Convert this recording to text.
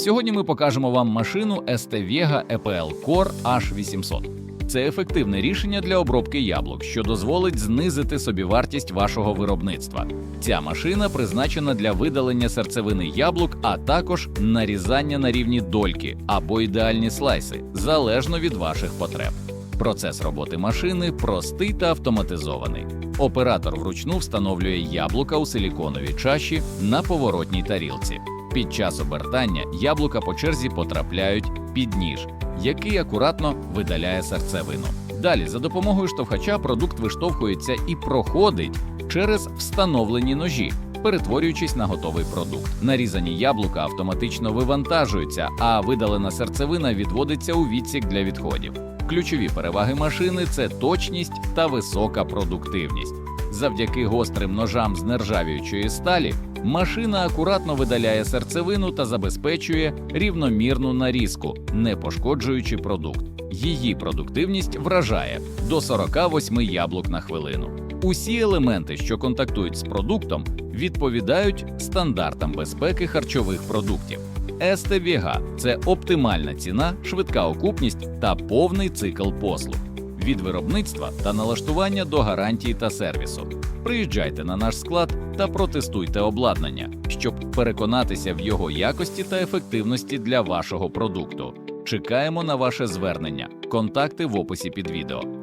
Сьогодні ми покажемо вам машину ST Vega EPL Core H800. Це ефективне рішення для обробки яблук, що дозволить знизити собівартість вашого виробництва. Ця машина призначена для видалення серцевини яблук, а також нарізання на рівні дольки або ідеальні слайси, залежно від ваших потреб. Процес роботи машини простий та автоматизований. Оператор вручну встановлює яблука у силіконовій чаші на поворотній тарілці. Під час обертання яблука по черзі потрапляють під ніж, який акуратно видаляє серцевину. Далі, за допомогою штовхача, продукт виштовхується і проходить через встановлені ножі, перетворюючись на готовий продукт. Нарізані яблука автоматично вивантажуються, а видалена серцевина відводиться у відсік для відходів. Ключові переваги машини це точність та висока продуктивність. Завдяки гострим ножам з нержавіючої сталі машина акуратно видаляє серцевину та забезпечує рівномірну нарізку, не пошкоджуючи продукт. Її продуктивність вражає до 48 яблук на хвилину. Усі елементи, що контактують з продуктом, відповідають стандартам безпеки харчових продуктів. СТВГ – це оптимальна ціна, швидка окупність та повний цикл послуг від виробництва та налаштування до гарантії та сервісу. Приїжджайте на наш склад та протестуйте обладнання, щоб переконатися в його якості та ефективності для вашого продукту. Чекаємо на ваше звернення. Контакти в описі під відео.